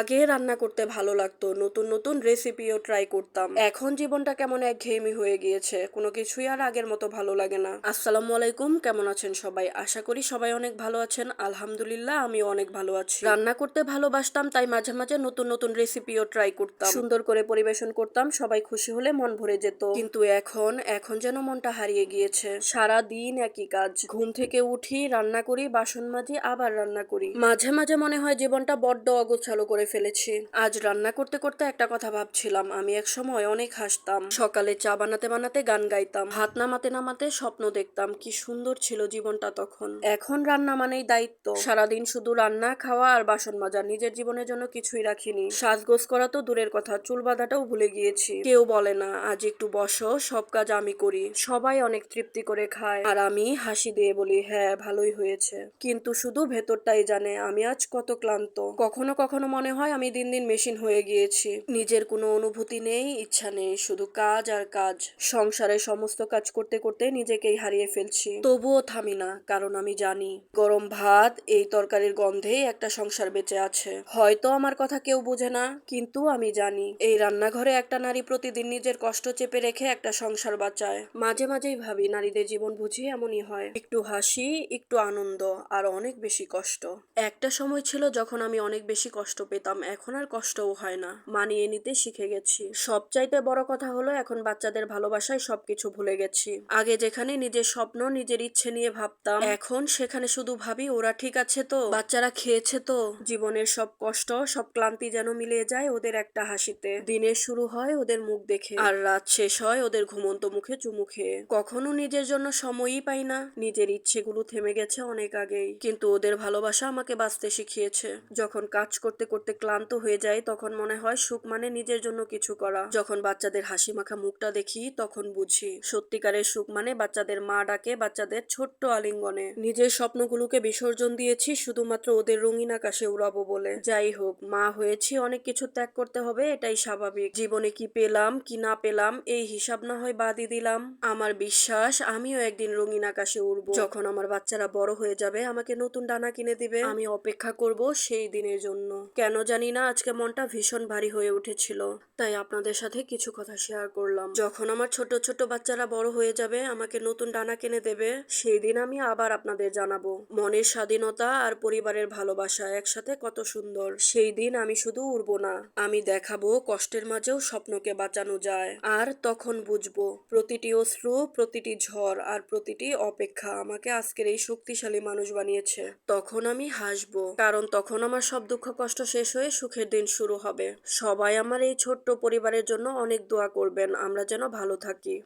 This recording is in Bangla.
আগে রান্না করতে ভালো লাগতো, নতুন নতুন রেসিপিও ট্রাই করতাম। এখন জীবনটা কেমন একঘেয়েমি হয়ে গিয়েছে, কোনো কিছুই আর আগের মতো ভালো লাগে না। আসসালামু আলাইকুম, কেমন আছেন সবাই? আশা করি সবাই অনেক ভালো আছেন। আলহামদুলিল্লাহ, আমিও অনেক ভালো আছি। রান্না করতে ভালোবাসতাম, তাই মাঝে মাঝে নতুন নতুন রেসিপিও ট্রাই করতাম। সুন্দর করে পরিবেশন করতাম, সবাই খুশি হলে মন ভরে যেত। কিন্তু এখন এখন যেন মনটা হারিয়ে গিয়েছে। সারা দিন একই কাজ। ঘুম থেকে উঠি, রান্না করি, বাসন মাজি, আবার রান্না করি। মাঝে মাঝে মনে হয় জীবনটা বড্ড অগোছালো করে ফেলেছি। আজ রান্না করতে করতে একটা কথা ভাবছিলাম। আমি এক সময় অনেক হাসতাম। সকালে চা বানাতে বানাতে গান গাইতাম। হাত নামাতে নামাতে স্বপ্ন দেখতাম কি সুন্দর ছিল জীবনটা তখন। এখন রান্না মানেই দায়িত্ব। সারাদিন শুধু রান্না, খাওয়া আর বাসন মাজা। নিজের জীবনের জন্য কিছুই রাখিনি। সাজগোজ করা তো দূরের কথা। চুল বাঁধাটাও ভুলে গিয়েছি। কেউ বলে না, আজ একটু বসো, সব কাজ আমি করি। সবাই অনেক তৃপ্তি করে খায়। আর আমি হাসি দিয়ে বলি হ্যাঁ ভালোই হয়েছে। কিন্তু শুধু ভেতরটাই জানে, আমি আজ কত ক্লান্ত। কখনো কখনো মনে হয় আমি দিন দিন মেশিন হয়ে গিয়েছি। নিজের কোনো অনুভূতি নেই, ইচ্ছা নেই, শুধু কাজ আর কাজ। সংসারের সমস্ত কাজ করতে করতে নিজেকেই হারিয়ে ফেলছি। তবুও থামি না, কারণ আমি জানি, গরম ভাত, এই তরকারির গন্ধেই একটা সংসার বেঁচে আছে। হয়তো আমার কথা কেউ বোঝে না, কিন্তু আমি জানি, এই রান্নাঘরে একটা নারী প্রতিদিন নিজের কষ্ট চেপে রেখে একটা সংসার বাঁচায়। মাঝে মাঝেই ভাবি, নারীদের জীবন বুঝি এমনই হয়। একটু হাসি, একটু আনন্দ, আর অনেক বেশি কষ্ট। একটা সময় ছিল যখন আমি অনেক বেশি কষ্ট পেতাম। এখন আর কষ্টও হয় না। মানিয়ে নিতে শিখে গেছি। সবচাইতে বড় কথা হলো, এখন বাচ্চাদের ভালোবাসায় সবকিছু ভুলে গেছি। আগে যেখানে নিজের স্বপ্ন, নিজের ইচ্ছে নিয়ে ভাবতাম, এখন সেখানে শুধু ভাবি, ওরা ঠিক আছে তো? বাচ্চারা খেয়েছে তো? জীবনের সব কষ্ট, সব ক্লান্তি যেন মিলিয়ে যায় ওদের একটা হাসিতে। দিনের শুরু হয় ওদের মুখ দেখে, আর রাত শেষ হয় ওদের ঘুমন্ত মুখে চুমু খেয়ে। কখনো নিজের জন্য সময়ই পাই না, নিজের ইচ্ছেগুলো থেমে গেছে অনেক আগেই। কিন্তু ওদের ভালোবাসা আমাকে বাঁচতে শিখিয়েছে। যখন কাজ করতে করতে ক্লান্ত হয়ে যায় তখন মনে হয় সুখ মানে নিজের জন্য কিছু করা। যখন বাচ্চাদের হাসি মাখা মুখটা দেখি, তখন বুঝি সত্যিকারের সুখ মানে বাচ্চাদের মা ডাকে বাচ্চাদের ছোট্ট আলিঙ্গনে। নিজের স্বপ্নগুলোকে বিসর্জন দিয়েছি, শুধুমাত্র ওদের রঙিন আকাশে উড়াবো বলে। যাই হোক, মা হয়েছি, অনেক কিছু ত্যাগ করতে হবে, এটাই স্বাভাবিক। জীবনে কি পেলাম, কি না পেলাম, এই হিসাব না হয় বাদই দিলাম। আমার বিশ্বাস, আমিও একদিন রঙিন আকাশে উড়বো। যখন আমার বাচ্চারা বড় হয়ে যাবে, আমাকে নতুন ডানা কিনে দিবে। আমি অপেক্ষা করব সেই দিনের জন্য। কেন জানি না আজকে মনটা ভীষণ ভারী হয়ে উঠেছিল। তাই আপনাদের সাথে কিছু কথা শেয়ার করলাম। যখন আমার ছোট ছোট বাচ্চারা বড় হয়ে যাবে, আমাকে নতুন ডানা কিনে দেবে, সেই দিন আমি আবার আপনাদের জানাব। মনের স্বাধীনতা আর পরিবারের ভালোবাসা একসাথে কত সুন্দর। সেই দিন আমি শুধু উড়বো না, আমি দেখাবো কষ্টের মাঝেও স্বপ্নকে বাঁচানো যায়। আর তখন বুঝব, প্রতিটি অশ্রু, প্রতিটি ঝড় আর প্রতিটি অপেক্ষা আমাকে আজকের এই শক্তিশালী মানুষ বানিয়েছে। তখন আমি হাসবো, কারণ তখন আমার সব দুঃখ, কষ্ট শেষ হয়ে সুখের দিন শুরু হবে। সবাই আমার এই ছোট্ট পরিবারের জন্য অনেক দোয়া করবেন। আমরা যেন ভালো থাকি।